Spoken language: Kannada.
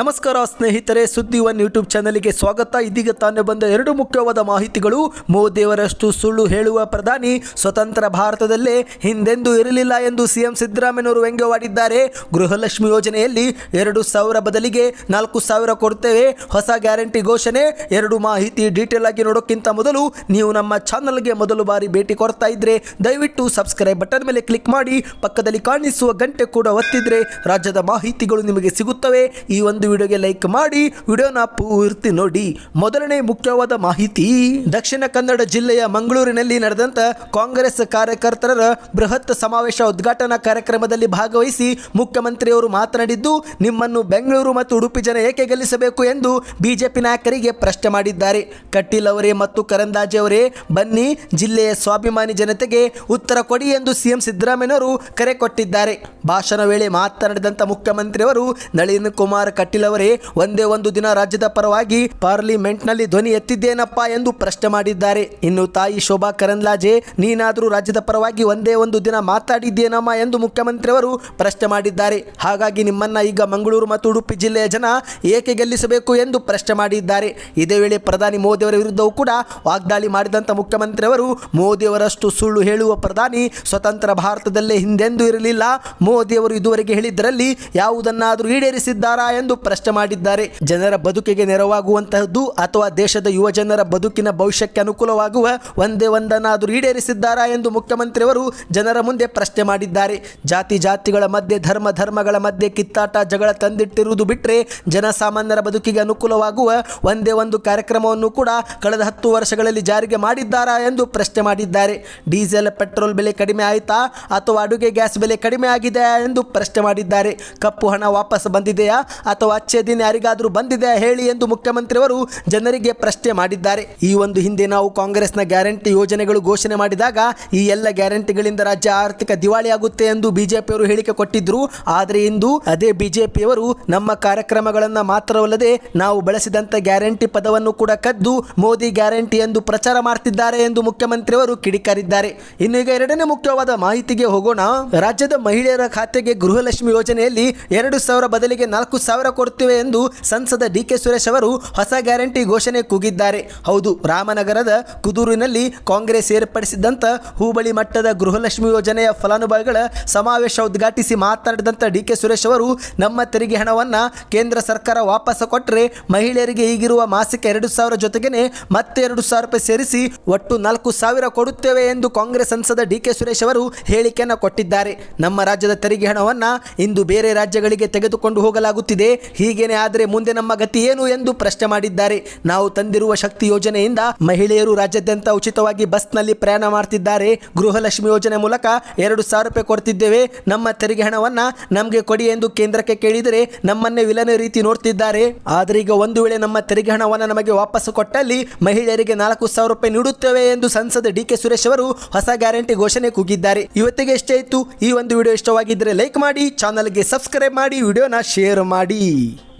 ನಮಸ್ಕಾರ ಸ್ನೇಹಿತರೆ, ಸುದ್ದಿ ಒನ್ ಯೂಟ್ಯೂಬ್ ಚಾನಲ್ಗೆ ಸ್ವಾಗತ. ಇದೀಗ ತಾನೇ ಬಂದ ಎರಡು ಮುಖ್ಯವಾದ ಮಾಹಿತಿಗಳು. ಮೋದಿಯವರಷ್ಟು ಸುಳ್ಳು ಹೇಳುವ ಪ್ರಧಾನಿ ಸ್ವತಂತ್ರ ಭಾರತದಲ್ಲೇ ಹಿಂದೆಂದೂ ಇರಲಿಲ್ಲ ಎಂದು ಸಿಎಂ ಸಿದ್ದರಾಮಯ್ಯನವರು ವ್ಯಂಗ್ಯವಾಡಿದ್ದಾರೆ. ಗೃಹಲಕ್ಷ್ಮಿ ಯೋಜನೆಯಲ್ಲಿ ಎರಡು ಸಾವಿರ ಬದಲಿಗೆ ನಾಲ್ಕು ಸಾವಿರ ಕೊಡ್ತೇವೆ. ಹೊಸ ಗ್ಯಾರಂಟಿ ಘೋಷಣೆ. ಎರಡು ಮಾಹಿತಿ ಡೀಟೇಲ್ ಆಗಿ ನೋಡೋಕ್ಕಿಂತ ಮೊದಲು ನೀವು ನಮ್ಮ ಚಾನಲ್ಗೆ ಮೊದಲು ಬಾರಿ ಭೇಟಿ ಕೊಡ್ತಾ ಇದ್ರೆ ದಯವಿಟ್ಟು ಸಬ್ಸ್ಕ್ರೈಬ್ ಬಟನ್ ಮೇಲೆ ಕ್ಲಿಕ್ ಮಾಡಿ, ಪಕ್ಕದಲ್ಲಿ ಕಾಣಿಸುವ ಗಂಟೆ ಕೂಡ ಒತ್ತಿದ್ರೆ ರಾಜ್ಯದ ಮಾಹಿತಿಗಳು ನಿಮಗೆ ಸಿಗುತ್ತವೆ. ಈ ಒಂದು ವಿಡಿಯೋಗೆ ಲೈಕ್ ಮಾಡಿ. ವಿಡಿಯೋನ ಪೂರ್ತಿ ನೋಡಿ. ಮೊದಲನೇ ಮುಖ್ಯವಾದ ಮಾಹಿತಿ, ದಕ್ಷಿಣ ಕನ್ನಡ ಜಿಲ್ಲೆಯ ಮಂಗಳೂರಿನಲ್ಲಿ ನಡೆದಂತ ಕಾಂಗ್ರೆಸ್ ಕಾರ್ಯಕರ್ತರ ಬೃಹತ್ ಸಮಾವೇಶ ಉದ್ಘಾಟನಾ ಕಾರ್ಯಕ್ರಮದಲ್ಲಿ ಭಾಗವಹಿಸಿ ಮುಖ್ಯಮಂತ್ರಿಯವರು ಮಾತನಾಡಿದ್ದು, ನಿಮ್ಮನ್ನು ಬೆಂಗಳೂರು ಮತ್ತು ಉಡುಪಿ ಜನ ಏಕೆ ಗೆಲ್ಲಿಸಬೇಕು ಎಂದು ಬಿಜೆಪಿ ನಾಯಕರಿಗೆ ಪ್ರಶ್ನೆ ಮಾಡಿದ್ದಾರೆ. ಕಟೀಲ್ ಅವರೇ ಮತ್ತು ಕರಂದಾಜೆ ಅವರೇ, ಬನ್ನಿ ಜಿಲ್ಲೆಯ ಸ್ವಾಭಿಮಾನಿ ಜನತೆಗೆ ಉತ್ತರ ಕೊಡಿ ಎಂದು ಸಿಎಂ ಸಿದ್ದರಾಮಯ್ಯನವರು ಕರೆ ಕೊಟ್ಟಿದ್ದಾರೆ. ಭಾಷಣ ವೇಳೆ ಮಾತನಾಡಿದಂತ ಮುಖ್ಯಮಂತ್ರಿಯವರು, ನಳಿನ್ ಕುಮಾರ್ ಅವರೇ ಒಂದೇ ಒಂದು ದಿನ ರಾಜ್ಯದ ಪರವಾಗಿ ಪಾರ್ಲಿಮೆಂಟ್ನಲ್ಲಿ ಧ್ವನಿ ಎತ್ತಿದ್ದೇನಪ್ಪ ಎಂದು ಪ್ರಶ್ನೆ ಮಾಡಿದ್ದಾರೆ. ಇನ್ನು ತಾಯಿ ಶೋಭಾ ಕರಂದ್ಲಾಜೆ, ನೀನಾದರೂ ರಾಜ್ಯದ ಪರವಾಗಿ ಒಂದೇ ಒಂದು ದಿನ ಮಾತಾಡಿದ್ದೇನಮ್ಮ ಎಂದು ಮುಖ್ಯಮಂತ್ರಿಯವರು ಪ್ರಶ್ನೆ ಮಾಡಿದ್ದಾರೆ. ಹಾಗಾಗಿ ನಿಮ್ಮನ್ನ ಈಗ ಮಂಗಳೂರು ಮತ್ತು ಉಡುಪಿ ಜಿಲ್ಲೆಯ ಜನ ಏಕೆ ಗೆಲ್ಲಿಸಬೇಕು ಎಂದು ಪ್ರಶ್ನೆ ಮಾಡಿದ್ದಾರೆ. ಇದೇ ವೇಳೆ ಪ್ರಧಾನಿ ಮೋದಿಯವರ ವಿರುದ್ಧವೂ ಕೂಡ ವಾಗ್ದಾಳಿ ಮಾಡಿದಂಥ ಮುಖ್ಯಮಂತ್ರಿಯವರು, ಮೋದಿಯವರಷ್ಟು ಸುಳ್ಳು ಹೇಳುವ ಪ್ರಧಾನಿ ಸ್ವತಂತ್ರ ಭಾರತದಲ್ಲೇ ಹಿಂದೆಂದೂ ಇರಲಿಲ್ಲ. ಮೋದಿಯವರು ಇದುವರೆಗೆ ಹೇಳಿದ್ದರಲ್ಲಿ ಯಾವುದನ್ನಾದರೂ ಈಡೇರಿಸಿದ್ದಾರಾ ಎಂದು ಪ್ರಶ್ನೆ ಮಾಡಿದ್ದಾರೆ. ಜನರ ಬದುಕಿಗೆ ನೆರವಾಗುವಂತಹದ್ದು ಅಥವಾ ದೇಶದ ಯುವ ಜನರ ಬದುಕಿನ ಭವಿಷ್ಯಕ್ಕೆ ಅನುಕೂಲವಾಗುವ ಒಂದೇ ಒಂದನ್ನಾದರೂ ಈಡೇರಿಸಿದ್ದಾರಾ ಎಂದು ಮುಖ್ಯಮಂತ್ರಿಯವರು ಜನರ ಮುಂದೆ ಪ್ರಶ್ನೆ ಮಾಡಿದ್ದಾರೆ. ಜಾತಿ ಜಾತಿಗಳ ಮಧ್ಯೆ, ಧರ್ಮ ಧರ್ಮಗಳ ಮಧ್ಯೆ ಕಿತ್ತಾಟ ಜಗಳ ತಂದಿಟ್ಟಿರುವುದು ಬಿಟ್ಟರೆ ಜನಸಾಮಾನ್ಯರ ಬದುಕಿಗೆ ಅನುಕೂಲವಾಗುವ ಒಂದೇ ಒಂದು ಕಾರ್ಯಕ್ರಮವನ್ನು ಕೂಡ ಕಳೆದ ಹತ್ತು ವರ್ಷಗಳಲ್ಲಿ ಜಾರಿಗೆ ಮಾಡಿದ್ದಾರಾ ಎಂದು ಪ್ರಶ್ನೆ ಮಾಡಿದ್ದಾರೆ. ಡೀಸೆಲ್, ಪೆಟ್ರೋಲ್ ಬೆಲೆ ಕಡಿಮೆ ಆಯಿತಾ? ಅಥವಾ ಅಡುಗೆ ಗ್ಯಾಸ್ ಬೆಲೆ ಕಡಿಮೆ ಆಗಿದೆಯಾ ಎಂದು ಪ್ರಶ್ನೆ ಮಾಡಿದ್ದಾರೆ. ಕಪ್ಪು ಹಣ ವಾಪಸ್ ಬಂದಿದೆಯಾ? ಅಥವಾ ಅಚ್ಚೆ ದಿನ ಯಾರಿಗಾದರೂ ಬಂದಿದೆ ಹೇಳಿ ಎಂದು ಮುಖ್ಯಮಂತ್ರಿಯವರು ಜನರಿಗೆ ಪ್ರಶ್ನೆ ಮಾಡಿದ್ದಾರೆ. ಈ ಒಂದು ಹಿಂದೆ ನಾವು ಕಾಂಗ್ರೆಸ್ನ ಗ್ಯಾರಂಟಿ ಯೋಜನೆಗಳು ಘೋಷಣೆ ಮಾಡಿದಾಗ ಈ ಎಲ್ಲ ಗ್ಯಾರಂಟಿಗಳಿಂದ ರಾಜ್ಯ ಆರ್ಥಿಕ ದಿವಾಳಿಯಾಗುತ್ತೆ ಎಂದು ಬಿಜೆಪಿಯವರು ಹೇಳಿಕೆ ಕೊಟ್ಟಿದ್ರು. ಆದರೆ ಇಂದು ಅದೇ ಬಿಜೆಪಿಯವರು ನಮ್ಮ ಕಾರ್ಯಕ್ರಮಗಳನ್ನು ಮಾತ್ರವಲ್ಲದೆ ನಾವು ಬಳಸಿದಂಥ ಗ್ಯಾರಂಟಿ ಪದವನ್ನು ಕೂಡ ಕದ್ದು ಮೋದಿ ಗ್ಯಾರಂಟಿ ಎಂದು ಪ್ರಚಾರ ಮಾಡ್ತಿದ್ದಾರೆ ಎಂದು ಮುಖ್ಯಮಂತ್ರಿಯವರು ಕಿಡಿಕಾರಿದ್ದಾರೆ. ಇನ್ನು ಈಗ ಎರಡನೇ ಮುಖ್ಯವಾದ ಮಾಹಿತಿಗೆ ಹೋಗೋಣ. ರಾಜ್ಯದ ಮಹಿಳೆಯರ ಖಾತೆಗೆ ಗೃಹಲಕ್ಷ್ಮಿ ಯೋಜನೆಯಲ್ಲಿ ಎರಡು ಸಾವಿರ ಬದಲಿಗೆ ನಾಲ್ಕು ಸಾವಿರ ಕೊಡ್ತೇವೆ ಎಂದು ಸಂಸದ ಡಿ ಕೆ ಸುರೇಶ್ ಅವರು ಹೊಸ ಗ್ಯಾರಂಟಿ ಘೋಷಣೆ ಕೂಗಿದ್ದಾರೆ. ಹೌದು, ರಾಮನಗರದ ಕುದೂರಿನಲ್ಲಿ ಕಾಂಗ್ರೆಸ್ ಏರ್ಪಡಿಸಿದ್ದಂಥ ಹೂಬಳಿ ಮಟ್ಟದ ಗೃಹಲಕ್ಷ್ಮಿ ಯೋಜನೆಯ ಫಲಾನುಭವಿಗಳ ಸಮಾವೇಶ ಉದ್ಘಾಟಿಸಿ ಮಾತನಾಡಿದಂಥ ಡಿ ಕೆ ಸುರೇಶ್ ಅವರು, ನಮ್ಮ ತೆರಿಗೆ ಹಣವನ್ನು ಕೇಂದ್ರ ಸರ್ಕಾರ ವಾಪಸ್ ಕೊಟ್ಟರೆ ಮಹಿಳೆಯರಿಗೆ ಈಗಿರುವ ಮಾಸಿಕ ಎರಡು ಸಾವಿರ ಜೊತೆಗೇನೆ ಮತ್ತೆ ಎರಡು ಸಾವಿರ ರೂಪಾಯಿ ಸೇರಿಸಿ ಒಟ್ಟು ನಾಲ್ಕು ಸಾವಿರ ಕೊಡುತ್ತೇವೆ ಎಂದು ಕಾಂಗ್ರೆಸ್ ಸಂಸದ ಡಿ ಕೆ ಸುರೇಶ್ ಅವರು ಹೇಳಿಕೆಯನ್ನು ಕೊಟ್ಟಿದ್ದಾರೆ. ನಮ್ಮ ರಾಜ್ಯದ ತೆರಿಗೆ ಹಣವನ್ನು ಇಂದು ಬೇರೆ ರಾಜ್ಯಗಳಿಗೆ ತೆಗೆದುಕೊಂಡು ಹೋಗಲಾಗುತ್ತಿದೆ. ಹೀಗೇನೆ ಆದರೆ ಮುಂದೆ ನಮ್ಮ ಗತಿ ಏನು ಎಂದು ಪ್ರಶ್ನೆ ಮಾಡಿದ್ದಾರೆ. ನಾವು ತಂದಿರುವ ಶಕ್ತಿ ಯೋಜನೆಯಿಂದ ಮಹಿಳೆಯರು ರಾಜ್ಯಾದ್ಯಂತ ಉಚಿತವಾಗಿ ಬಸ್ನಲ್ಲಿ ಪ್ರಯಾಣ ಮಾಡ್ತಿದ್ದಾರೆ. ಗೃಹಲಕ್ಷ್ಮಿ ಯೋಜನೆ ಮೂಲಕ ಎರಡು ಸಾವಿರ ರೂಪಾಯಿ ಕೊಡ್ತಿದ್ದೇವೆ. ನಮ್ಮ ತೆರಿಗೆ ಹಣವನ್ನ ನಮಗೆ ಕೊಡಿ ಎಂದು ಕೇಂದ್ರಕ್ಕೆ ಕೇಳಿದರೆ ನಮ್ಮನ್ನೇ ವಿಲನ ರೀತಿ ನೋಡ್ತಿದ್ದಾರೆ. ಆದರೆ ಈಗ ಒಂದು ವೇಳೆ ನಮ್ಮ ತೆರಿಗೆ ಹಣವನ್ನು ನಮಗೆ ವಾಪಸ್ ಕೊಟ್ಟಲ್ಲಿ ಮಹಿಳೆಯರಿಗೆ ನಾಲ್ಕು ಸಾವಿರ ರೂಪಾಯಿ ನೀಡುತ್ತೇವೆ ಎಂದು ಸಂಸದ ಡಿ ಕೆ ಸುರೇಶ್ ಅವರು ಹೊಸ ಗ್ಯಾರಂಟಿ ಘೋಷಣೆ ಕೂಗಿದ್ದಾರೆ. ಇವತ್ತಿಗೆ ಎಷ್ಟೇ ಇತ್ತು, ಈ ಒಂದು ವಿಡಿಯೋ ಇಷ್ಟವಾಗಿದ್ದರೆ ಲೈಕ್ ಮಾಡಿ, ಚಾನಲ್ಗೆ ಸಬ್ಸ್ಕ್ರೈಬ್ ಮಾಡಿ, ವಿಡಿಯೋನ ಶೇರ್ ಮಾಡಿ. Hey!